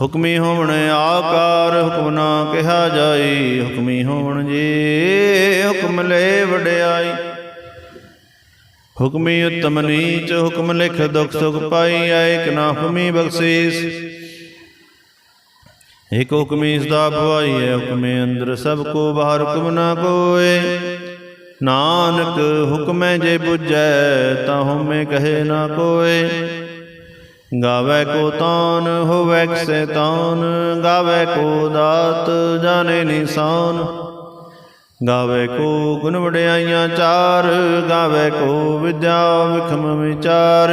ਹੁਕਮੀ ਹੋਵਣ ਆਕਾਰ ਹੁਕਮ ਨਾ ਕਿਹਾ ਜਾਈ, ਹੁਕਮੀ ਹੋਵਣ ਜੀ, ਹੁਕਮ ਲੈ ਵਡਿਆਈ। ਹੁਕਮੀ ਉਤਮ ਨੀਚ, ਹੁਕਮ ਲਿਖ ਦੁਖ ਸੁਖ ਪਾਈ ਏਕ ਨਾ ਹੁਕਮੀ ਬਖਸ਼ੀਸ। ਇਕ ਹੁਕਮੀ ਸਦਾ ਭਵਾਈ ਹੈ, ਹੁਕਮੇ ਅੰਦਰ ਸਭ ਕੋ ਬਾਹਰ ਹੁਕਮ ਨਾ ਕੋਏ। ਨਾਨਕ ਹੁਕਮੈ ਜੇ 부ਜੈ ਤਾਂ ਹਉਮੈ ਕਹੇ ਨਾ ਕੋਏ। ਗਾਵੇ ਕੋ ਤਾਨ, ਹੋਵੇ ਕਿਸੇ ਤਾਨ, ਗਾਵੇ ਕੋ ਦਾਤ, ਜਾਣੇ ਨਿਸ਼ਾਨ। ਗਾਵੇ ਕੋ ਗੁਣ ਵਡਿਆਈਆਂ ਚਾਰ, ਗਾਵੇ ਕੋ ਵਿਦਿਆ ਵਿਖਮ ਵਿਚਾਰ।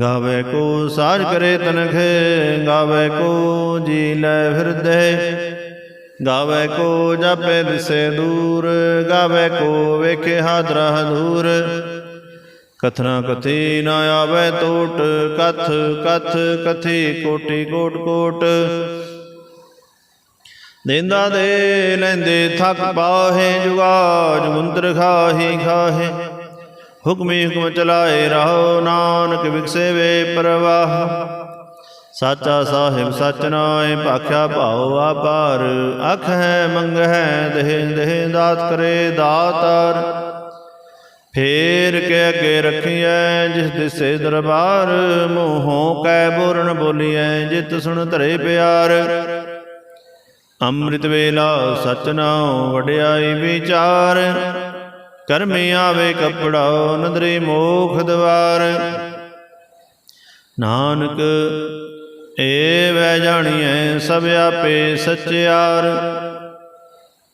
ਗਾਵੇ ਕੋ ਸਾਜ ਕਰੇ ਤਨਖੇ, ਗਾਵੇ ਕੋ ਜੀ ਲੈ ਫਿਰਦੇ। ਗਾਵੇ ਕੋ ਜਾਪੇ ਦਿਸੇ ਦੂਰ, ਗਾਵੇ ਕੋ ਵੇਖੇ ਹਾਦਰਾ ਦੂਰ ਕਥਨਾ ਕਥੀ ਨਾ ਆਵੇ ਟੋਟ ਕਥ ਕਥ ਕਥੀ ਕੋਟੀ ਕੋਟ ਕੋਟ। ਦੇਂਦਾ ਦੇ ਲੈਂਦੇ ਥੱਕ ਪਾਹੇ ਜੁਗਾ ਜੁਗੰਤਰ ਖਾਹੀ ਖਾਹੇ। ਹੁਕਮੀ ਹੁਕਮ ਚਲਾਏ ਰਹੋ ਨਾਨਕ ਵਿਕਸੇ ਵੇ ਪ੍ਰਵਾਹ। ਸਾਚਾ ਸਾਹਿਬ ਸਚ ਨਾਏ, ਭਾਖਿਆ ਭਾਉ ਆਪਾਰ ਅਖ ਹੈ, ਮੰਗ ਹੈ, ਦੇਹ ਦੇਹ ਦਾਤ ਕਰੇ ਦਾਤਾਰ। ਫੇਰ ਕੇ ਅੱਗੇ ਰੱਖੀਐ, ਜਿਸ ਦਿਸੇ ਦਰਬਾਰ, ਮੋਹੋਂ ਕੈ ਬੋਰਨ ਬੋਲੀਐ, ਜਿਤ ਸੁਣ ਧਰੇ ਪਿਆਰ। ਅੰਮ੍ਰਿਤ ਵੇਲਾ ਸਚ ਨਾਉ ਵਡਿਆਈ ਵਿਚਾਰ ਕਰਮੀ ਆਵੇ ਕਪੜਾ, ਨਦਰੀ ਮੋਖ ਦਵਾਰ। ਨਾਨਕ, ਏ ਵੈ ਜਾਣੀਐ ਸਭ ਆਪੇ ਸਚਿਆਰ।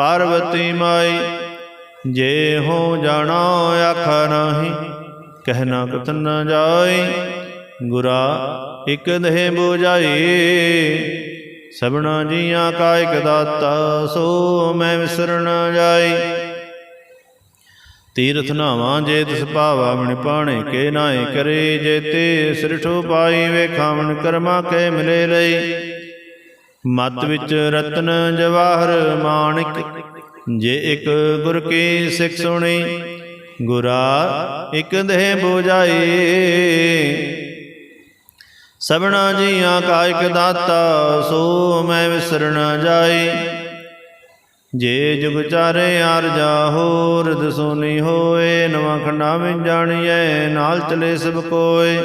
ਪਾਰਵਤੀ ਮਾਈ, ਜੇ ਹੋ ਜਾਣਾ ਆਖ ਨਾਹੀ ਕਹਿਣਾ ਕਥਨ ਨ ਜਾਈ, ਗੁਰਾ ਇਕ ਦੇਹ ਬੁਝਾਈ। ਸਭਨਾ ਜੀਆਂ ਕਾ ਇਕ ਦਾਤਾ, ਸੋ ਮੈਂ ਵਿਸਰਨ ਜਾਈ। ਤੀਰਥ ਨਾਵਾਂ ਜੇ ਤਿਸ ਭਾਵਾ ਮਣ ਪਾਣੇ ਕੇ ਨਾਏ ਕਰੇ ਜੇ ਤੇ ਸਿਰਠੋ ਪਾਈ ਵੇਖਾਵਣ ਕਰਮਾ ਕੇ ਮਿਲੇ ਲਈ। ਮਤ ਵਿੱਚ ਰਤਨ ਜਵਾਹਰ ਮਾਣਿਕ, ਜੇ ਇੱਕ ਗੁਰ ਕੀ ਸਿੱਖ ਸੁਣੀ, ਗੁਰਾ ਇੱਕ ਦੇਹ ਬੁਝਾਈ। ਸਭਨਾ ਜੀਆਂ ਕਾ ਇਕ ਦਾਤਾ, ਸੋ ਮੈਂ ਵਿਸਰ ਨ ਜਾਈ। ਜੇ ਜੁਗ ਚਾਰੇ ਆਰ ਜਾ ਹੋਰ, ਦਸੋਨੀ ਹੋਏ, ਨਵਾਂ ਖੰਡਾ ਵਿੱਚ ਜਾਣੀਐ, ਨਾਲ ਚਲੇ ਸਭ ਕੋਏ।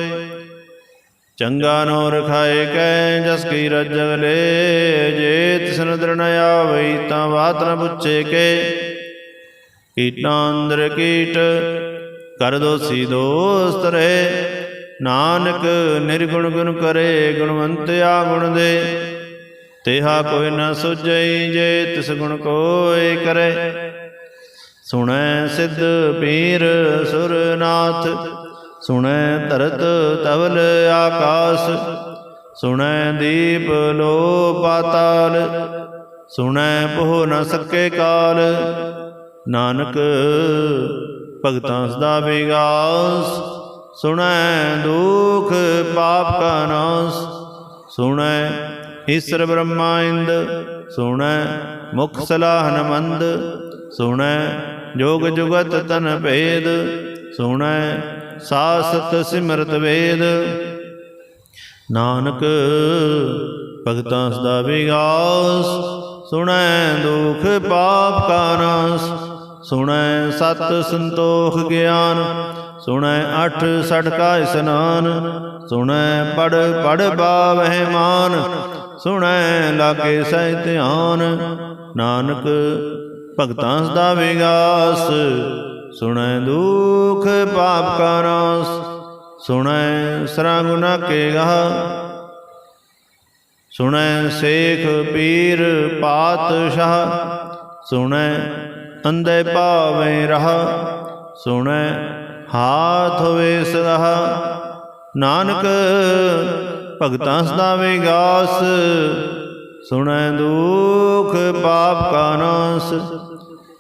ਚੰਗਾ ਨੋ ਰਖਾਏ ਕੈ, ਜਸ ਕੀ ਰਜਗ ਲੈ, ਜੇ ਤਿਸ ਨਦਰ ਆਵਈ ਤਾਂ ਬਾਤ ਨ ਪੁੱਛੇ ਕੇ। ਕੀਟਾਂ ਅੰਦਰ ਕੀਟ, ਕਰ ਦੋਸੀ ਦੋਸਤ ਰਹੇ। ਨਾਨਕ ਨਿਰਗੁਣ ਗੁਣ ਕਰੇ, ਗੁਣਵੰਤ ਆ ਗੁਣ ਦੇ। ਤੇਹਾ ਕੋਈ ਨ ਸੁਝਈ, ਜੇ ਤਿਸ ਗੁਣ ਕੋਈ ਕਰੇ। ਸੁਣੈ ਸਿੱਧ ਪੀਰ ਸੁਰਨਾਥ ਸੁਣੈ ਧਰਤ ਤਵਲ ਆਕਾਸ, ਸੁਣੈ ਦੀਪ ਲੋ ਪਾਤਾਲ, ਸੁਣੈ ਪੋਹ ਨ ਸਕੇ ਕਾਲ। ਨਾਨਕ ਭਗਤਾਂ ਸਦਾ ਵਿਗਾਸ, ਸੁਣੈ ਦੁਖ ਪਾਪ ਕਾ ਨਾਸ, ਸੁਣੈ ਈਸ਼ਰ ਬ੍ਰਹਮਾ ਇੰਦ ਸੁਣੈ ਮੁਖ ਸਲਾਹਨ ਮੰਦ ਸੁਣੈ ਜੋਗ ਜੁਗਤ ਤਨ ਭੇਦ, ਸੁਣੈ ਸਾਸਤ ਸਿਮਰਤ ਵੇਦ। ਨਾਨਕ ਭਗਤਾਂ ਸਦਾ ਵਿਗਾਸ। ਸੁਣੈ ਦੁਖ ਪਾਪ ਕਾ ਨਾਸ। ਸੁਣੈ ਸਤ ਸੰਤੋਖ ਗਿਆਨ। ਸੁਣੈ ਅਠ ਸਠ ਕਾ ਇਸਨਾਨ। ਸੁਣੈ ਪੜ ਪੜ ਬਾਵਹਿ ਮਾਨ। ਸੁਣੈ ਲਾਗੇ ਸਹਿ ਧਿਆਨ। ਨਾਨਕ ਭਗਤਾਂ ਸਦਾ ਵਿਗਾਸ। ਸੁਣੈ ਦੁਖ ਪਾਪ ਕਾ ਨਾਸ, ਸੁਣੈ ਸਰਾ ਗੁਨਾ ਕੇ ਗਹ। ਸੁਣੈ ਸੇਖ ਪੀਰ ਪਾਤਸ਼ਾਹ, ਸੁਣੈ ਅੰਦੇ ਭਾਵੇਂ ਰਹ, ਸੁਣੈ ਹਾਥ ਹੋਵੇ ਸਦਾ। ਨਾਨਕ ਭਗਤਾਂ ਸਦਾ ਵਿਗਾਸ ਸੁਣੈ ਦੁਖ ਪਾਪ ਕਾ ਨਾਸ।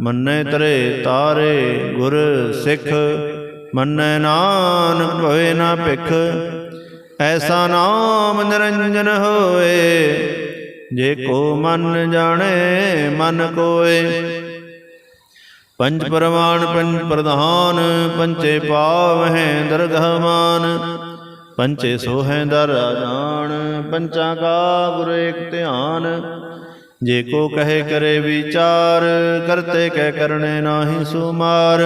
ਮੰਨੈ ਤਰੇ ਤਾਰੇ ਗੁਰ ਸਿੱਖ, ਮੰਨੈ ਨਾਨਕ ਭਵੇ ਨਾ ਭਿਖ। ਐਸਾ ਨਾਮ ਨਿਰੰਜਨ ਹੋਏ, ਜੇ ਕੋ ਮਨ ਜਾਣੇ, ਮਨ ਕੋਏ। ਪੰਜ ਪਰਮਾਨ, ਪੰਜ ਪ੍ਰਧਾਨ, ਪੰਚੇ ਪਾਵ ਪਾਵਹਿ ਦਰਗਹਮਾਨ ਪੰਚੇ ਸੋਹੈ ਦਰ ਜਾਣ, ਪੰਚਾਂ ਕਾ ਗੁਰ ਏਕ ਧਿਆਨ। ਜੇ ਕੋ ਕਹੇ ਕਰੇ ਵਿਚਾਰ ਕਰਤੇ ਕਹਿ ਕਰਨੇ ਨਾਹੀ ਸੁਮਾਰ।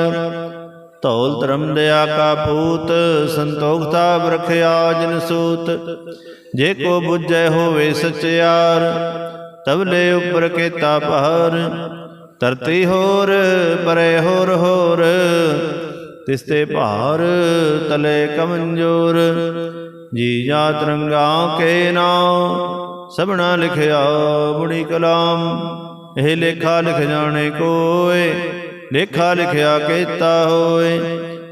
ਧੌਲ ਧਰਮ ਦਇਆ ਕਾ ਪੂਤ ਸੰਤੋਖਤਾ ਬਰਖਿਆ ਜਿਨ ਸੂਤ। ਜੇ ਕੋ ਬੁੱਝੈ ਹੋਵੇ ਸਚਿਆਰ ਤਬਲੇ ਉਪਰ ਕੀਤਾ ਭਾਰ ਧਰਤੀ ਹੋਰ ਪਰੇ ਹੋਰ ਹੋਰ। ਤਿਸਤੇ ਭਾਰ ਤਲੇ ਕਮੰਜੋਰ। ਜੀ ਜਾਤ ਰੰਗਾ ਕੇ ਨਾਮ ਸਭਨਾ ਲਿਖਿਆ ਬੁੜੀ ਕਲਾਮ, ਇਹ ਲੇਖਾ ਲਿਖ ਜਾਣੇ ਕੋਏ, ਲੇਖਾ ਲਿਖਿਆ ਕੀਤਾ ਹੋਏ,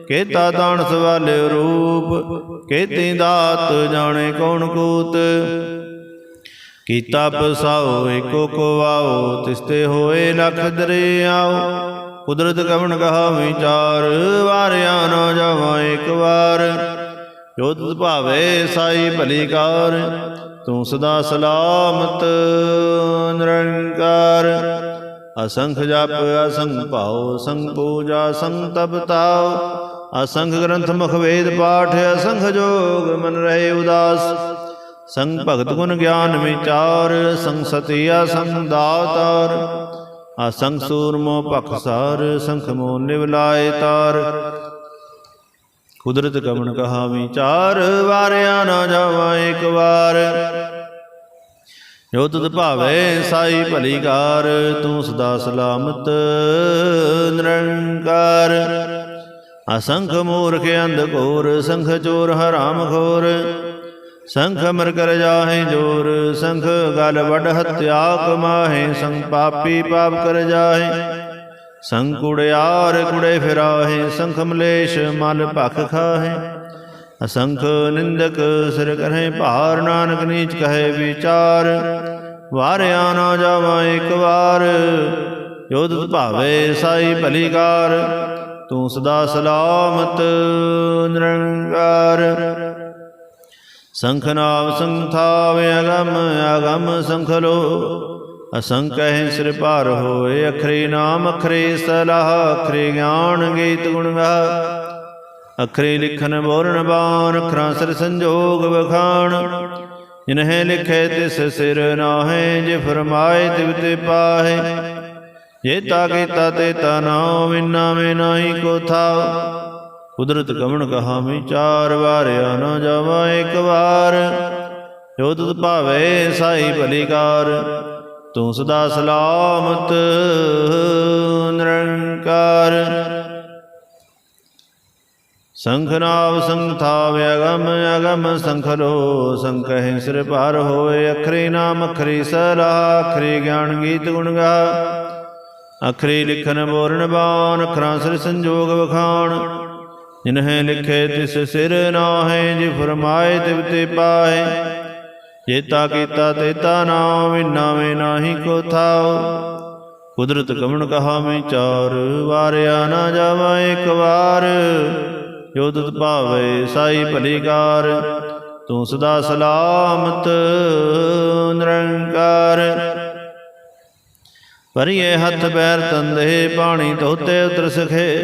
ਕੀਤਾ ਦਾਨ ਸਵਾਲੇ ਰੂਪ, ਕੇਤੀ ਦਾਤ ਜਾਣੇ ਕੌਣ ਕੂਤ। ਕੀਤਾ ਪਸਾਓ ਏਕੋ ਕੋ ਤਿਸਤੇ ਹੋਏ ਲਖ ਦਰਿਆਓ, ਕੁਦਰਤ ਕਵਣ ਕਹਾ ਵਿਚਾਰ ਵਾਰਿਆ ਨਾ ਜਾਵਾਂ ਇੱਕ ਵਾਰ। ਜੋ ਤੁਧ ਭਾਵੇ ਸਾਈ ਭਲੀ ਕਾਰ ਤੂੰ ਸਦਾ ਸਲਾਮਤ, ਨਿਰੰਕਾਰ। ਅਸੰਖ ਜਪ, ਅਸੰਖ ਭਾਉ ਸੰਗ ਪੂਜਾ ਸੰਗ ਤਪ ਤਾਉ। ਅਸੰਖ ਗ੍ਰੰਥ, ਮੁਖ ਵੇਦ, ਪਾਠ, ਅਸੰਖ ਜੋਗ, ਮਨ ਰਹੇ ਉਦਾਸ। ਸੰਗ ਭਗਤ ਗੁਣ ਗਿਆਨ ਵਿਚਾਰ, ਸੰਗ ਸਤਿਆ ਸੰਗ ਦਾਤਾਰ। ਅਸੰਗ ਸੂਰਮੋ ਭਖਸਾਰ ਸੰਖ ਮੋ ਨਿਵਲਾਏ ਤਾਰ। ਕੁਦਰਤ ਕਵਣ ਕਹਾ ਚਾਰ ਵਾਰਿਆ ਨਾ ਜਾਵਾਂ ਇੱਕ ਵਾਰ। ਜੋ ਤੁਧ ਭਾਵੇ ਸਾਈ ਭਲੀਕਾਰ ਤੂੰ ਸਦਾ ਸਲਾਮਤ ਨਿਰੰਕਾਰ। ਅਸੰਖ ਮੂਰਖ ਅੰਧ ਘੋਰ, ਸੰਖ ਚੋਰ ਹਰਾਮ ਖੋਰ। ਸੰਖ ਮਰ ਕਰ ਜਾਹੇ ਜੋਰ, ਸੰਖ ਗਲ ਵਡ ਹਤਿਆ ਕਮਾਹੇ, ਸੰਗ ਪਾਪੀ ਪਾਪ ਕਰ ਜਾਹੇ। ਸੰਗ ਕੁੜਿਆਰ ਕੁੜੇ ਫਿਰਾਹੇ, ਸੰਖ ਮਲੇਸ਼ ਮਲ ਭਖ ਖਾਹੇ। ਅਸੰਖ ਨਿੰਦਕ ਸਿਰ ਕਰਹਿ ਭਾਰ, ਨਾਨਕ ਨੀਚ ਕਹੇ ਵਿਚਾਰ। ਵਾਰਿਆ ਨਾ ਜਾਵਾਂ ਇੱਕ ਵਾਰ, ਜੋ ਭਾਵੇ ਸਾਈ ਭਲੀਕਾਰ ਤੂੰ ਸਦਾ ਸਲਾਮਤ ਨਿਰੰਕਾਰ। ਸੰਖ ਨਾਮ ਸੰਥਾਵੇ ਅਗਮ ਅਗਮ ਸੰਖਲੋ ਅਸੰਕਹਿ ਸਿਰ ਭਾਰ ਹੋਏ, ਅਖਰੇ ਨਾਮ, ਅਖਰੇ ਸਲਾਹ, ਅਖਰੇ ਗਿਆਨ ਗੀਤ ਗੁਣ ਗਾ ਅਖਰੇ ਲਿਖਨ ਬੋਰਨ ਬਾਣ, ਅਖਰਾਂ ਸਿਰ ਸੰਜੋਗ ਵਖਾਣ। ਜਿਨਹਿ ਲਿਖੈ ਤਿਸ ਸਿਰ ਨਾਹੇ, ਜੇ ਫਰਮਾਏ ਤਿਵ ਤੇ ਪਾਹੇ। ਜੇ ਤਾ ਕੀਤਾ ਤੇ ਤਾ ਨਾਉ ਵਿਨਾ ਮੇ ਨਾਹੀ ਕੋ ਥਾਉ ਕੁਦਰਤ ਕਮਣ ਕਹਾ ਵਿਚਾਰ ਵਾਰਿਆ ਨਾ ਜਾਵਾ ਇੱਕ ਵਾਰ। ਜੋ ਤੁਧ ਭਾਵੇ ਸਾਈ ਭਲੀਕਾਰ ਤੂੰ ਸਦਾ ਸਲਾਮਤ, ਨਿਰੰਕਾਰ। ਸੰਖਨਾਵ ਸੰਥਾਵ ਅਗਮ ਅਗਮ ਸੰਖਲੋ ਸੰਕਹਿ ਸਿਰ ਭਾਰ ਹੋਏ। ਅਖਰੀ ਨਾਮ ਅਖਰੀ ਸਲਾਹ, ਅਖਰੀ ਗਿਆਨ ਗੀਤ ਗੁਣ ਗਾ। ਅਖਰੀ ਲਿਖਨ ਬੋਰਨ ਬਾਣ, ਅਖਰਾਂ ਸਿਰ ਸੰਜੋਗ ਵਖਾਣ। ਜਿਨਹਿ ਲਿਖੇ ਤਿਸ ਸਿਰ ਨਾਹੇ, ਜੇ ਫਰਮਾਏ ਤਿਵ ਤੇ ਪਾਏ ਜੇਤਾ ਕੀਤਾ ਤੇਤਾ ਨਾਮ ਵਿਨਾਵੇਂ ਨਾਹੀ ਕੋ ਥਾਉ। ਕੁਦਰਤ ਕਵਣ ਕਹਾ ਮੈਂ ਚਾਰ ਵਾਰਿਆ ਨਾ ਜਾਵਾ ਇੱਕ ਵਾਰ। ਜੋ ਤੁਧ ਭਾਵੇ ਸਾਈ ਭਲੀਕਾਰ। ਤੂੰ ਸਦਾ ਸਲਾਮਤ ਨਿਰੰਕਾਰ। ਪਰਿਏ ਹੱਥ ਪੈਰ ਤੰਦੇ ਪਾਣੀ ਧੋਤੇ ਉਤਰ ਸਖੇ।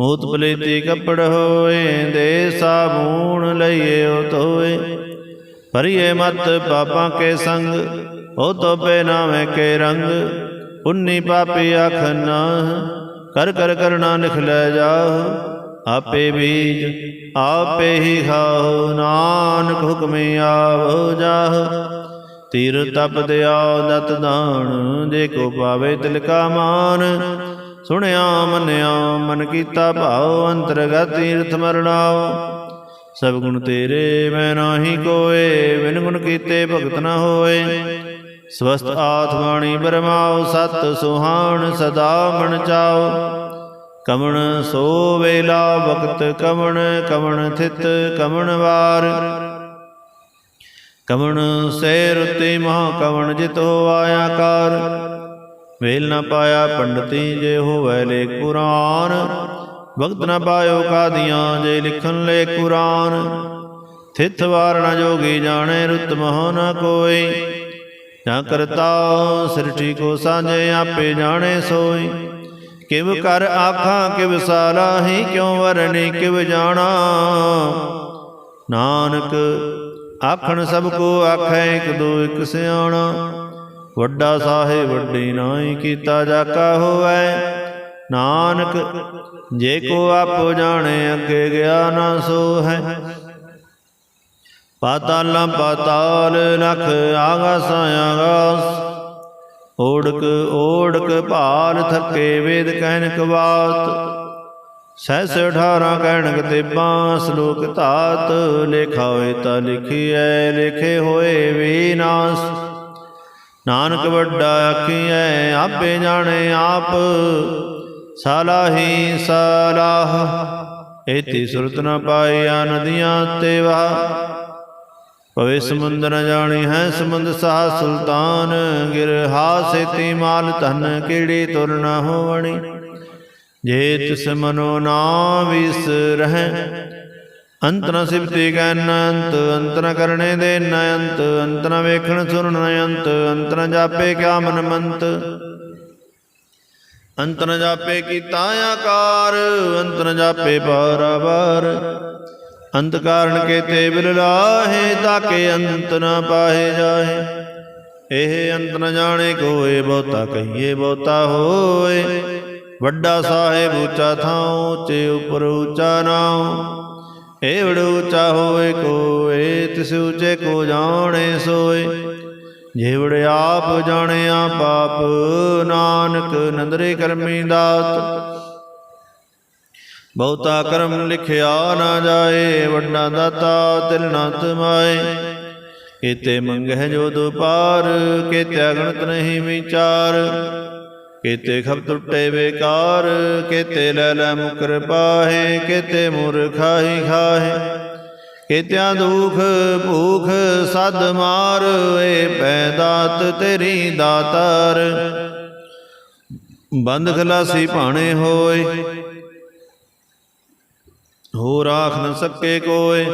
ਮੂਤ ਪਲੇਤੀ ਕੱਪੜ ਹੋਏ ਦੇ ਸਾਬੂਣ ਲਈਏ ਉਹ ਧੋਏ ਪਰਿਏ ਮਤ ਪਾਪਾਂ ਕੇ ਸੰਗ ਉਹ ਤੋਪੇ ਨਾਵੇਂ ਕੇ ਰੰਗ। ਪੁੰਨੀ ਪਾਪੀ ਆਖਨ ਕਰ ਕਰ ਕਰਨਾ ਲਿਖ ਲੈ ਜਾਹੁ। ਆਪੇ ਬੀਜ, ਆਪੇ ਹੀ ਖਾਓ ਨਾਨਕ ਹੁਕਮੇ ਆਵੋ ਜਾਹੁ। ਤੀਰ ਤਪ ਦਿਆ ਦਤ ਦਾਣ ਜੇ ਕੋ ਪਾਵੇ ਤਿਲਕਾ ਮਾਨ। ਸੁਣਿਆ ਮੰਨਿਆ ਮਨ ਕੀਤਾ ਭਾਉ ਅੰਤਰਗਤ ਤੀਰਥ ਮਰਣਾਓ ਸਭ ਗੁਣ ਤੇਰੇ, ਮੈਂ ਨਾਹੀ ਕੋਏ, ਬਿਨ ਗੁਣ ਕੀਤੇ ਭਗਤ ਨਾ ਹੋਏ। ਸਵਸਤ ਆਤਮਾਣੀ ਬਰਮਾਉ, ਸਤ ਸੁਹਾਣ ਸਦਾ ਮਨ ਚਾਓ ਕਮਣ ਸੋ ਵੇਲਾ ਵਕਤ ਕਮਣ ਕਮਣ ਥਿਤ ਕਮਣ ਵਾਰ। ਕਮਣ ਸੇ ਰੁਤੇ ਮਹਾ ਕਵਣ ਜਿਤੋ ਆਇਆ ਕਾਰ ਵੇਲ ਨਾ ਪਾਇਆ ਪੰਡਤੀ ਜੇ ਹੋਵੇ ਲੇ ਕੁਰਾਨ ਵਕਤ ਨਾ ਪਾਇਓ ਕਾਦੀਆਂ, ਜੇ ਲਿਖਨ ਲੇ ਕੁਰਾਨ। ਥਿਤ ਵਾਰ ਨ ਜੋਗੀ ਜਾਣੇ ਰੁਤ ਮਹ ਨ ਕੋਈ। ਜਾਂ ਕਰਤਾ ਸ੍ਰਿਸ਼ਟੀ ਕੋ ਸਾਂਝੇ, ਆਪੇ ਜਾਣੇ ਸੋਈ। ਕਿਵ ਕਰ ਆਖਾਂ, ਕਿਵ ਸਾਲਾਹੀ ਕਿਉ ਵਰਣੀ, ਕਿਵ ਜਾਣਾ। ਨਾਨਕ ਆਖਣ ਸਭ ਕੋ ਆਖੈ, ਇਕ ਦੋ, ਇਕ ਸਿਆਣਾ। ਵੱਡਾ ਸਾਹਿਬ ਵੱਡੀ ਨਾਹੀ ਕੀਤਾ, ਜਾਕਾ ਹੋਵੈ। ਨਾਨਕ ਜੇ ਕੋ ਆਪੋ ਜਾਣੇ, ਅੱਗੇ ਗਿਆ ਨਾ ਸੋ ਹੈ ਪਾਤਾਲਾਂ ਪਾਤਾਲ ਲਖ ਆਗਾਸਾਂ ਆਗਾਸ। ਓੜਕ ਓੜਕ ਭਾਲ ਥੱਕੇ ਵੇਦ ਕਹਿਨਕ ਬਾਤ ਸਹਿਸ 18 ਕਹਿਣਕ ਤੇਬਾਂ ਸ਼ਲੋਕ ਧਾਤ। ਲੇਖਾ ਹੋਏ ਤਾਂ ਲਿਖੀਐ, ਲਿਖੇ ਹੋਏ ਵਿਨਾਸ਼ ਨਾਨਕ ਵੱਡਾ ਆਖੀਐ, ਆਪੇ ਜਾਣੇ ਆਪ। ਸਾਲਾਹੀ ਸਾਲਾਹ ਏਤੀ ਸੁਰਤ ਨ ਪਾਈਆ ਨਦੀਆਂ ਤੇ ਵਾ ਪਵੇ ਸਮੁੰਦਰ ਨ ਜਾਣੀ ਹੈ ਸਮੁੰਦ ਸਾਹ ਸੁਲਤਾਨ ਗਿਰ ਹਾਸੇਤੀ ਮਾਲ ਧਨ ਕਿਹੜੀ ਤੁਰ ਨ ਹੋਵਣੀ? ਜੇ ਤਿਸ ਮਨੋ ਨਾ ਵਿਸ ਰਹਿ। ਅੰਤ ਨ ਸਿਫਤੀ ਕੈ ਅੰਤ ਅੰਤ ਨ ਕਰਨੇ ਦੇ ਨ ਅੰਤ ਅੰਤ ਨ ਵੇਖਣ ਸੁਣਨ ਨ ਅੰਤ ਅੰਤ ਨ ਜਾਪੇ ਕਿਆ ਮਨ ਮੰਤ ਅੰਤ ਨ ਜਾਪੇ ਕੀਤਾ ਆਕਾਰ, ਅੰਤ ਨ ਜਾਪੇ ਪਾਰਾਵਾਰ ਅੰਤ ਕਾਰਨ ਕੇ ਤੇ ਬਿਲ ਲਾਹੇ, ਤਾਕੇ ਅੰਤ ਨਾ ਪਾਹੇ ਜਾਹੇ। ਇਹ ਅੰਤ ਨ ਜਾਣੇ ਕੋਏ, ਬਹੁਤਾ ਕਹੀਏ ਬਹੁਤਾ ਹੋਏ। ਵੱਡਾ ਸਾਹਿਬ ਉੱਚਾ ਥਾਂ ਉੱਚੇ ਉਪਰ ਉੱਚਾ ਨਾਉ। ਏਵੜ ਉੱਚਾ ਹੋਏ ਕੋਏ, ਤਿਸ ਉੱਚੇ ਕੋ ਜਾਣੇ ਸੋਏ। ਜੇਵੜ ਆਪ ਜਾਣਿਆ ਪਾਪ, ਨਾਨਕ ਨੰਦਰੇ ਕਰਮੀ ਦਾਤ। ਬਹੁਤਾ ਕਰਮ ਲਿਖਿਆ ਨਾ ਜਾਏ, ਵੱਡਾ ਦਾਤਾ ਤਿਲ ਨਾ ਤਮਾਏ। ਕੀਤੇ ਮੰਗਹਿ ਜੋ ਦੁਪਾਰ, ਕੀਤੇ ਅਗਣਤ ਨਹੀਂ ਵਿਚਾਰ। ਕੀਤੇ ਖਬ ਟੁੱਟੇ ਬੇਕਾਰ, ਕੀਤੇ ਲੈ ਲੈ ਮੁਕਰ ਪਾਹੇ, ਕੀਤੇ ਮੁਰਖਾਈ ਖਾਹੇ। ਕੀਤਿਆਂ ਦੁਖ ਭੂਖ ਸਦ ਮਾਰ ਏ ਪੈਦਾਤ ਤੇਰੀ ਦਾਤਾਰ। ਬੰਦ ਖਲਾਸੀ ਭਾਣੇ ਹੋਏ ਹੋ ਰਾਖ ਨ ਸਕੇ ਕੋਏ।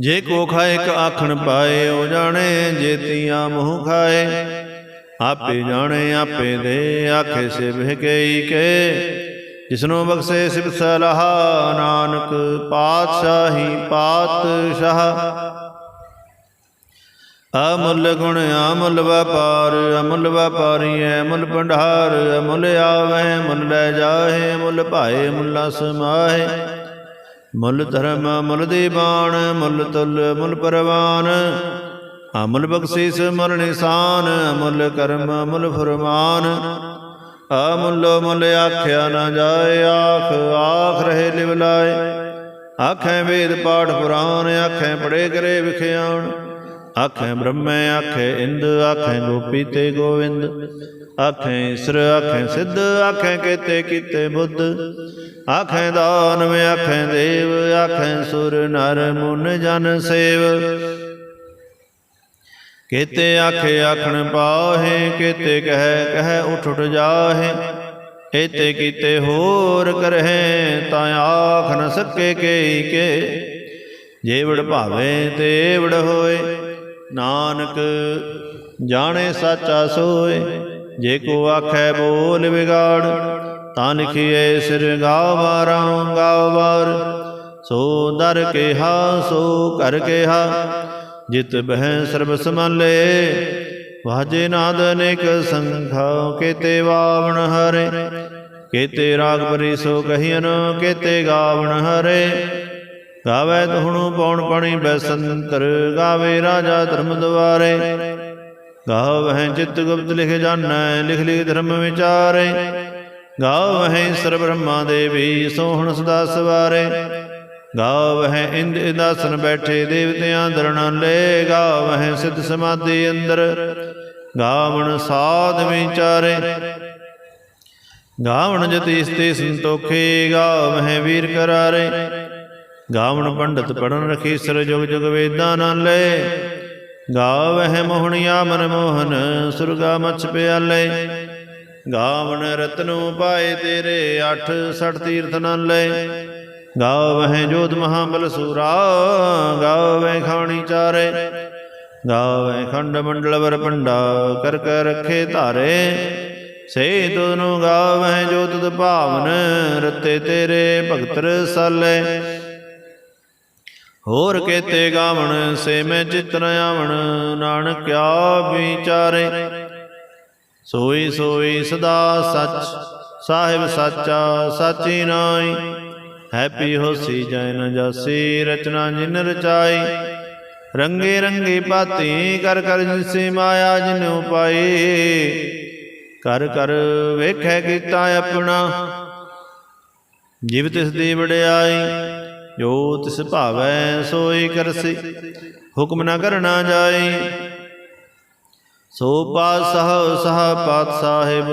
ਜੇ ਕੋ ਖਾਏ, ਇੱਕ ਆਖਣ ਪਾਏ, ਉਹ ਜਾਣੇ ਜੇਤੀਆਂ ਮੂੰਹ ਖਾਏ। ਆਪੇ ਜਾਣੇ, ਆਪੇ ਦੇ, ਆਖੇ ਸਿਵ ਬਹਿ ਗਈ ਕੇ। ਜਿਸਨੂੰ ਬਖਸ਼ੇ ਸਿਫਤ ਸਲਾਹ, ਨਾਨਕ ਪਾਤਸ਼ਾਹੀ ਪਾਤਸ਼ਾਹ। ਅਮੁੱਲ ਗੁਣ ਅਮੁੱਲ ਵਪਾਰ, ਅਮੁੱਲ ਵਪਾਰੀ ਅਮੁੱਲ ਭੰਡਾਰ, ਅਮੁੱਲ ਆਵੇ ਮੁੱਲ ਲੈ ਜਾਏ ਮੁੱਲ ਭਾਏ ਮੁੱਲਾ ਸਮਾਏ ਮੁੱਲ ਧਰਮ, ਮੁੱਲ ਦੀਵਾਨ ਮੁੱਲ ਤੁਲ, ਮੁੱਲ ਪਰਵਾਨ। ਅਮੁੱਲ ਬਖਸ਼ਿਸ਼ ਮੁੱਲ ਨਿਸ਼ਾਨ, ਅਮੁੱਲ ਕਰਮ ਮੁੱਲ ਫਰਮਾਨ। ਅਮੁੱਲ ਮੁੱਲ ਆਖਿਆ ਨਾ ਜਾਏ, ਆਖ ਆਖ ਰਹੇ ਲਿਵ ਲਾਏ। ਆਖੇ ਵੇਦ ਪਾਠ ਪੁਰਾਣ, ਆਖੇ ਪੜੇ ਕਰੇ ਵਿਖਿਆਣ। ਆਖੇ ਬ੍ਰਹਮੇ, ਆਖੇ ਇੰਦ, ਆਖੇ ਗੋਪੀ ਤੇ ਗੋਵਿੰਦ। ਆਖੇ ਈਸ਼ਰ, ਆਖੇ ਸਿੱਧ, ਆਖੇ ਕੀਤੇ ਕੀਤੇ ਬੁੱਧ। ਆਖੇ ਦਾਨਵ, ਆਖੇ ਦੇਵ, ਆਖੇ ਸੁਰ ਨਰ ਮੁਨ ਜਨ ਸੇਵ। ਕੀਤੇ ਆਖੇ ਆਖਣ ਪਾਹੇ, ਕੀਤੇ ਕਹਿ ਕਹਿ ਉਠ ਉਠ ਜਾਹੇ। ਏਤੇ ਕੀਤੇ ਹੋਰ ਕਰਹਿ, ਤਾਂ ਆਖ ਨ ਸਕੇ ਕੇ ਕੇ। ਜੇਵੜ ਭਾਵੇ ਤੇਵੜ ਹੋਏ, ਨਾਨਕ ਜਾਣੇ ਸਾਚਾ ਸੋਏ। ਜੇ ਕੋ ਆਖੈ ਬੋਲ ਵਿਗਾੜ, ਤਾਂ ਲਿਖੀਏ ਸਿਰ ਗਾਵਾਰਾਂ ਗਾਵਾਰ ਸੋ ਦਰ ਕਿਹਾ, ਸੋ ਕਰ ਕੇ ਹਾ ਜਿਤ ਬਹਿ ਸਰਬ ਸਮਾਲੇ ਵਾਜੇ ਨਾਦ ਅਨੇਕ ਸੰਖਾ, ਕੇਤੇ ਵਾਵਣ ਹਰੇ, ਕੇਤੇ ਰਾਗ ਪਰੀ ਸੋ ਕਹੀਨ ਕੇਤੇ ਗਾਵਣ ਹਰੇ। ਗਾਵੇ ਤੁਹਣੂ ਪੌਣ ਪਣੀ ਬੈਸੰਤਰ, ਗਾਵੇ ਰਾਜਾ ਧਰਮ ਦਵਾਰੇ। ਗਾਵਹਿ ਚਿਤ ਗੁਪਤ ਲਿਖ ਜਾਣੈ, ਲਿਖ ਲਿਖ ਧਰਮ ਵਿਚਾਰੇ। ਗਾਵਹਿ ਸਰਬ ਬ੍ਰਹਮਾ ਦੇਵੀ, ਸੋਹਣ ਸਦਾ ਸਵਾਰੇ। ਗਾਵਹਿ ਇੰਦ ਇਦਾਸਨ ਬੈਠੇ ਦੇਵਤਿਆਂ ਦਰਣ ਲੈ ਗਾਵਹਿ ਸਿੱਧ ਸਮਾਧੀ ਅੰਦਰ। ਗਾਵਣ ਸਾਧ ਵਿਚਾਰੇ ਗਾਵਣ ਜਤੀ ਸਤੇ ਸੰਤੋਖੇ ਗਾਵਹਿ ਵੀਰ ਕਰਾਰੇ। ਗਾਵਣ ਪੰਡਤ ਪੜਨ ਰਖੀ ਸਰ ਜੁਗ ਜੁਗ ਵੇਦਾਂ ਨਾਲ ਲੈ। ਗਾਵਹਿ ਮੋਹਣਿਆ ਮਨ ਮੋਹਨ, ਸੁਰਗਾ ਮਛ ਪਿਆਲੇ। ਗਾਵਣ ਰਤਨੋ ਪਾਏ ਤੇਰੇ 8 60 ਤੀਰਥ ਨਾਲ ਲੈ। ਗਾਵਹਿ ਜੋਤ ਮਹਾਬਲ ਸੂਰਾ, ਗਾਵਹਿ ਖਾਣੀ ਚਾਰੇ। ਗਾਵਹਿ ਖੰਡ ਮੰਡਲ ਵਰ ਪੰਡਾ ਕਰ ਕਰ ਰਖੇ ਧਾਰੇ। ਸੇ ਤੁਨੂ ਗਾਵਹਿ ਜੋ ਤੁਧ ਭਾਵਨ, ਰਤੇ ਤੇਰੇ ਭਗਤ ਰਸਾਲੇ। ਹੋਰ ਕੇਤੇ ਗਾਵਣ, ਸੇ ਮੈਂ ਚਿਤਨ ਆਵਣ ਨਾਨਕਿਆ ਵਿਚਾਰੇ। ਸੋਈ ਸੋਈ ਸਦਾ ਸੱਚ, ਸਾਹਿਬ ਸਾਚਾ, ਸਾਚੀ ਨਾਈ ਹੈਪੀ ਹੋਸੀ ਜੈ ਨ ਜਾਸੀ, ਰਚਨਾ ਜਿਨ ਰਚਾਈ। ਰੰਗੇ ਰੰਗੇ ਪਾਤੀ ਕਰ ਕਰ ਜਿਸੇ ਮਾਇਆ ਜਿਨ ਉਪਾਈ। ਕਰ ਕਰ ਵੇਖੈ ਕੀਤਾ ਆਪਣਾ, ਜਿਵ ਤਿਸ ਦੀ ਵਡਿਆਈ, ਜੋ ਤਿਸ ਭਾਵੈ ਸੋਈ ਕਰਸੀ। ਹੁਕਮ ਨਾ ਕਰਨਾ ਜਾਈ। ਸੋ ਪਾਸਹ ਸਹ ਪਾਤ ਸਾਹਿਬ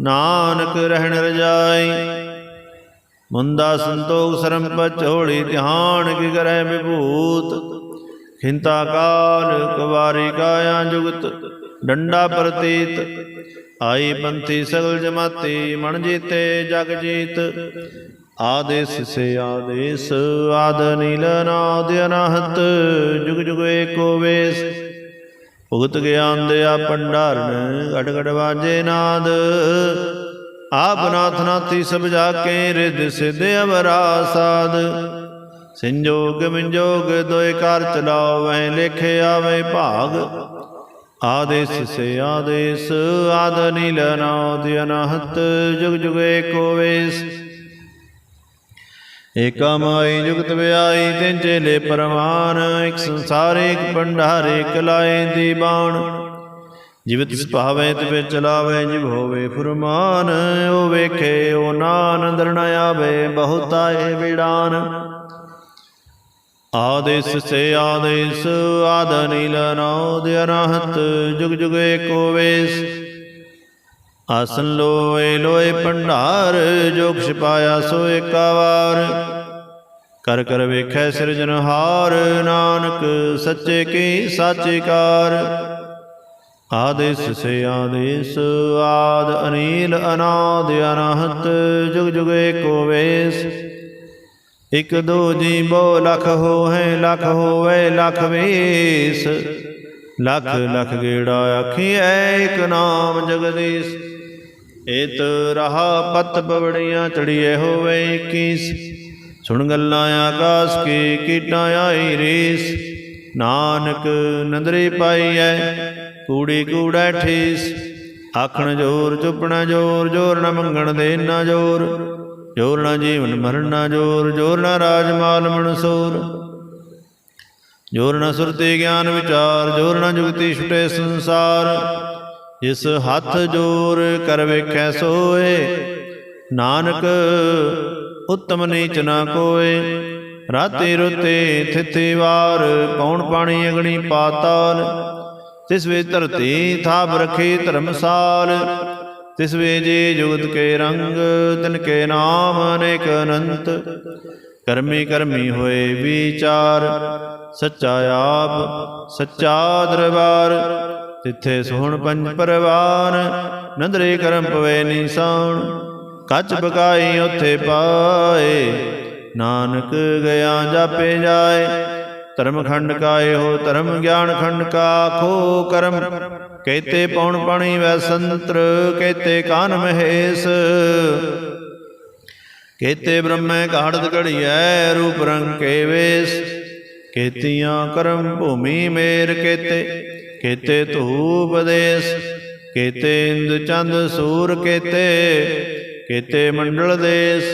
ਨਾਨਕ ਰਹਿਣ ਰਜਾਈ। ਮੁੰਦਾ ਸੰਤੋਖ ਸਰਮ ਪਚੋੜੀ ਧਿਆਨ ਕੀ ਕਰੈ ਵਿਭੂਤ? ਖਿੰਤਾ ਕਾਲ ਕੁਵਾਰੀ ਕਾਇਆ ਜੁਗਤ, ਡੰਡਾ ਪ੍ਰਤੀਤ। ਆਈ ਪੰਥੀ ਸਗਲ ਜਮਾਤੀ, ਮਨ ਜੀਤੇ ਜਗ ਜੀਤ। ਆਦੇਸ ਸੇ ਆਦੇਸ, ਆਦ ਨੀਲ ਨਾਦ ਅਨਹਤ, ਜੁਗ ਜੁਗ ਏਕੋ ਵੇਸ। ਭੁਗਤ ਗਿਆਨ ਦਿਆ ਭੰਡਾਰਨ ਗੜ ਗੜ ਵਾਜੇ ਨਾਦ। ਆਪ ਨਾਥ ਸਭ ਜਾ ਕੇ ਰਿਦ ਸਿਧ ਅਵਰਾ ਸਾਧ। ਸੰਜੋਗ ਮਿੰਜੋਗ ਦੋਇ ਕਰ ਚਲਾਵੈ ਲਿਖੇ ਆਵੇ ਭਾਗ। ਆਦੇਸ ਸੇ ਆਦੇਸ, ਆਦ ਨੀਲ ਨਾਦ ਅਨਹਤ, ਜੁਗ ਜੁਗ ਏਕੋ ਵੇਸ। ਏਕਾ ਮਾਈ ਜੁਗਤ ਵਿਆਈ, ਤਿੰਨ ਚੇਲੇ ਪਰਮਾਨ ਇੱਕ ਸੰਸਾਰ, ਇੱਕ ਭੰਡਾਰ, ਇੱਕ ਲਾਏ ਦੀ ਬਾਣ ਜਿਵ ਤਿਸ ਭਾਵੇ ਤੇ ਚਲਾਵੇ ਜਿਵ ਹੋਵੇ ਫੁਰਮਾਨ ਉਹ ਵੇਖੇ ਉਹ ਨਾਨ ਦਰਣ ਆਵੇ ਬਹੁਤਾ ਏ ਵਿਡਾਨ ਆਦੇਸ ਸੇ ਆਦੇਸ ਆਦ ਨੀਲ ਨੌਦ ਅਰਹਤ ਜੁਗ ਜੁਗ ਏਕੋ ਵੇਸ ਆਸਨ ਲੋਏ ਲੋਏ ਭੰਡਾਰ ਜੋਗ ਛਪਾਇਆ ਸੋ ਏਕਾ ਵਾਰ ਕਰ ਕਰ ਵੇਖੈ ਸਿਰਜਨਹਾਰ ਨਾਨਕ ਸੱਚੇ ਕੀ ਸਾਚੇ ਕਾਰ ਆਦੇਸ ਸੇ ਆਦੇਸ ਆਦ ਅਨੀਲ ਅਨਾਦ ਅਨਹਤ, ਜੁਗ ਜੁਗ ਏਕੋ ਵੇਸ। ਇਕ ਦੋ ਜੀ ਬੋ ਲਖ ਹੋਏ ਲਖ ਹੋਵੇ, ਲਖ ਵੇਸ। ਲਖ ਲਖ ਗੇੜਾ ਆਖੀਐ ਇਕ ਨਾਮ ਜਗਦੀਸ਼। ਏਤ ਰਹਾ ਪਤ ਬਵੜੀਆਂ ਚੜੀਏ ਹੋਵੇ 21 ਸੁਣ ਗੱਲਾਂ ਆਕਾਸ ਕੀ ਕੀਟਾਂ ਆਈ ਰੀਸ। ਨਾਨਕ ਨੰਦਰੀ ਐ ਕੂੜੀ ਕੂੜਾ ਠੀਸ ਆਖਣ ਜੋਰ, ਚੁੱਪਣਾ ਜੋਰ ਜੋਰ ਨਾ ਮੰਗਣ ਦੇ ਨਾ ਜੋਰ। ਜੋਰ ਨ ਜੀਵਨ ਮਰਨ ਨਾ ਜੋਰ ਜੋਰ ਨਾ ਰਾਜ ਮਾਲ ਮਨਸੂਰ ਜੋਰ ਨ ਸੁਰਤੀ ਗਿਆਨ ਵਿਚਾਰ, ਜੋਰ ਨ ਜੁਗਤੀ ਛੁਟੇ ਸੰਸਾਰ। ਜਿਸ ਹੱਥ ਜੋਰ ਕਰ ਵੇਖੈ ਸੋਏ, ਨਾਨਕ ਉਤਮ ਨੀਚ ਨਾ ਕੋਏ। ਰਾਤੇ ਰੁਤੇ ਥਿਥੇ ਵਾਰ ਪੌਣ ਪਾਣੀ ਅਗਣੀ ਪਾਤਾਲ? ਤਿਸ ਵੇ ਧਰਤੀ ਥਾਪ ਰਖੇ ਧਰਮਸਾਲ, ਤਿਸ ਵੇ ਜੇ ਜੁਗਤ ਕੇ ਰੰਗ, ਤਿਨ ਕੇ ਨਾਮ ਅਨੇਕ ਅਨੰਤ। ਕਰਮੀ ਕਰਮੀ ਹੋਏ ਵਿਚਾਰ, ਸੱਚਾ ਆਪ, ਸੱਚਾ ਦਰਬਾਰ। ਤਿੱਥੇ ਸੋਹਣ ਪੰਜ ਪਰਵਾਨ, ਨੰਦਰੇ ਕਰਮ ਪਵੇ ਨੀਸਾਨ। ਕੱਚ ਬਕਾਈ ਉਥੇ ਪਾਏ, ਨਾਨਕ ਗਿਆ ਜਾਪੇ ਜਾਏ। ਧਰਮ ਖੰਡ ਕਾ ਇਹੋ ਧਰਮ ਗਿਆਨ ਖੰਡ ਕਾ ਖੋ ਕਰਮ। ਕਹਤੇ ਪੌਣ ਪਾਣੀ ਵੈ ਸੰਤਰ ਕਹਤੇ ਕਾਨ ਮਹੇਸ਼। ਕੇਤੇ ਬ੍ਰਹਮੈ ਕਾੜਤ ਘੜੀਐ, ਰੂਪ ਰੰਗ ਕੇ ਵੇਸ। ਕੇਤੀਆਂ ਕਰਮ ਭੂਮੀ ਮੇਰ ਕੇਤੇ ਕੇਤੇ ਧੂਪ ਦੇਸ। ਕੇਤੇ ਇੰਦ ਚੰਦ ਸੂਰ ਕੇਤੇ ਕੇਤੇ ਮੰਡਲ ਦੇਸ।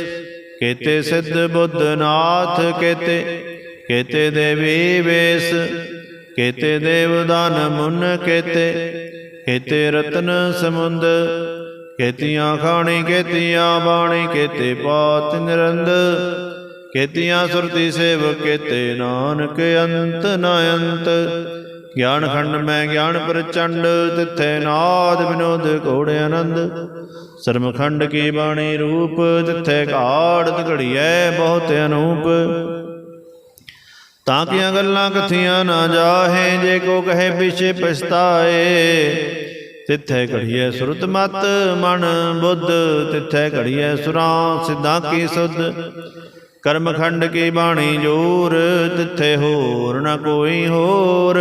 ਕੇਤੇ ਸਿੱਧ ਬੁੱਧ ਨਾਥ ਕੇਤੇ ਕੇਤੇ ਦੇਵੀ ਵੇਸ, ਕੇਤੇ ਦੇਵਦਾਨ ਮੁਨ ਕੇਤੇ ਕੇਤੇ ਰਤਨ ਸਮੁੰਦ, ਕੇਤੀਆਂ ਖਾਣੀ, ਕੇਤੀਆਂ ਬਾਣੀ, ਕੇਤੇ ਪਾਤ ਨਿਰੰਦ, ਕੇਤੀਆਂ ਸੁਰਤੀ ਸੇਵ, ਕੇਤੇ ਨਾਨਕ ਅੰਤ ਨ ਅੰਤ ਗਿਆਨ ਖੰਡ ਮੈਂ ਗਿਆਨ ਪ੍ਰਚੰਡ, ਤਿੱਥੇ ਨਾਦ ਵਿਨੋਦ ਘੋੜੇ ਆਨੰਦ। ਸਰਮਖੰਡ ਕੀ ਬਾਣੀ ਰੂਪ, ਤਿੱਥੇ ਘਾੜਤ ਘੜੀਐ ਬਹੁਤ ਅਨੂਪ। ਤਾਂ ਕੀਆਂ ਗੱਲਾਂ ਕਥੀਆਂ ਨਾ ਜਾਹੇ, ਜੇ ਕੋ ਕਹੇ ਪਿਛੇ ਪਛਤਾਏ। ਤਿੱਥੇ ਘੜੀਐ ਸੁਰਤ ਮਤ, ਮਨ ਬੁੱਧ, ਤਿੱਥੇ ਘੜੀਐ ਸੁਰਾਂ, ਸਿੱਧਾਂ ਕੀ ਸੁਧ। ਕਰਮਖੰਡ ਕੀ ਬਾਣੀ ਜੋਰ, ਤਿੱਥੇ ਹੋਰ ਨਾ ਕੋਈ ਹੋਰ।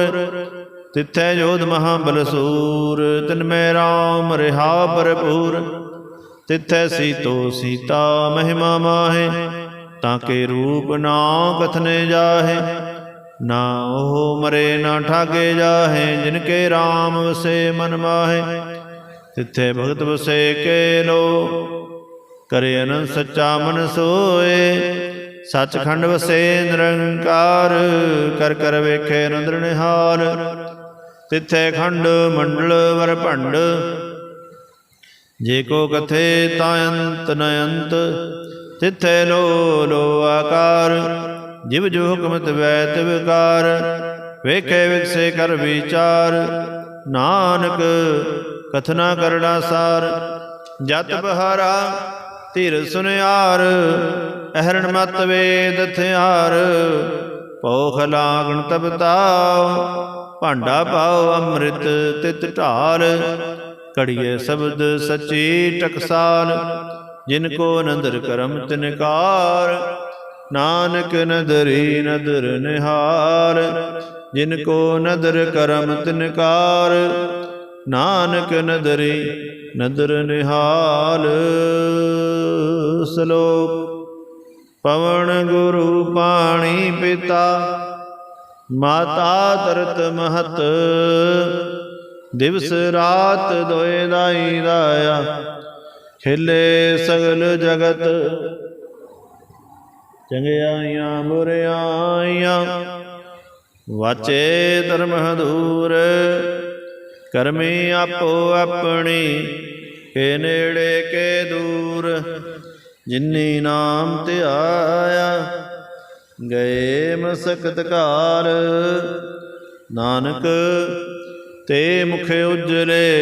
ਤਿੱਥੇ ਜੋਧ ਮਹਾਬਲ ਸੂਰ, ਤਨ ਮੈਂ ਰਾਮ ਰਹਾ ਭਰਪੂਰ। ਤਿੱਥੈ ਸੀਤੋ ਸੀਤਾ ਮਹਿਮਾ ਮਾਹੇ। ਤਾਂ ਕੇ ਰੂਪ ਨਾ ਕਥਨੇ ਜਾਹੇ, ਨਾ ਉਹ ਮਰੇ ਨਾ ਠਾਗੇ ਜਾਹੇ, ਜਿਨ ਕੇ RAM ਵਸੇ ਮਨ ਮਾਹੇ। ਤਿੱਥੇ ਭਗਤ ਵਸੇ ਕੇ ਲੋ, ਕਰੇ ਅਨੰਦ ਸੱਚਾ ਮਨ ਸੋਏ। ਸੱਚਖੰਡ ਵਸੇ ਨਿਰੰਕਾਰ, ਕਰ ਕਰ ਵੇਖੇ ਨੰਦਰ ਨਿਹਾਲ। ਤਿੱਥੇ ਖੰਡ ਮੰਡਲ ਵਰ ਭੰਡ, ਜੇ ਕੋ ਕਥੇ ਤਾਂ ਅੰਤ ਨ ਅੰਤ ਤਿੱਥੇ ਲੋ ਲੋ ਆਕਾਰ ਜਿਵ ਜੋ ਹੁਕਮਤ ਵੈ ਤਿਵ ਕਾਰ ਵੇਖੇ ਵਿਕਸੇ ਕਰ ਵਿਚਾਰ ਨਾਨਕ ਕਥਨਾ ਕਰੜਾ ਸਾਰ ਜਤ ਬਹਾਰਾ ਧਿਰ ਸੁਨਿਆਰ ਅਹਰਣ ਮਤ ਵੇਦ ਥਿਆਰ ਪੋਖ ਲਾਗਣ ਤਬਤਾਉ ਭਾਂਡਾ ਪਾਉ ਅੰਮ੍ਰਿਤ ਤਿਤ ਢਾਲ ਕੜੀਏ ਸ਼ਬਦ ਸੱਚੀ ਟਕਸਾਲ ਜਿਨ ਕੋ ਨਦਰ ਕਰਮ ਤਿਨਕਾਰ, ਨਾਨਕ ਨਦਰੀ ਨਦਰ ਨਿਹਾਰ। ਜਿਨ ਕੋ ਨਦਰ ਕਰਮ ਤਿਨਕਾਰ, ਨਾਨਕ ਨਦਰੀ ਨਦਰ ਨਿਹਾਲ। ਸ਼ਲੋਕ, ਪਵਨ ਗੁਰੂ ਪਾਣੀ ਪਿਤਾ, ਮਾਤਾ ਤਰਤ ਮਹਤ। ਦਿਵਸ ਰਾਤ ਦੋਏ ਦਾਈ ਦਾਇਆ ਖਿਲੇ ਸਗਲ ਜਗਤ। ਚੰਗਿਆਈਆਂ ਬੁਰਿਆਈਆਂ ਵਾਚੇ ਧਰਮ ਹਦੂਰ। ਕਰਮੀ ਆਪੋ ਆਪਣੀ, ਕੇ ਨੇੜੇ, ਕੇ ਦੂਰ। ਜਿਨੀ ਨਾਮ ਧਿਆਇਆ, ਗਏ ਮਸਕਤ ਕਾਲ ਨਾਨਕ, ਤੇ ਮੁਖ ਉਜਲੇ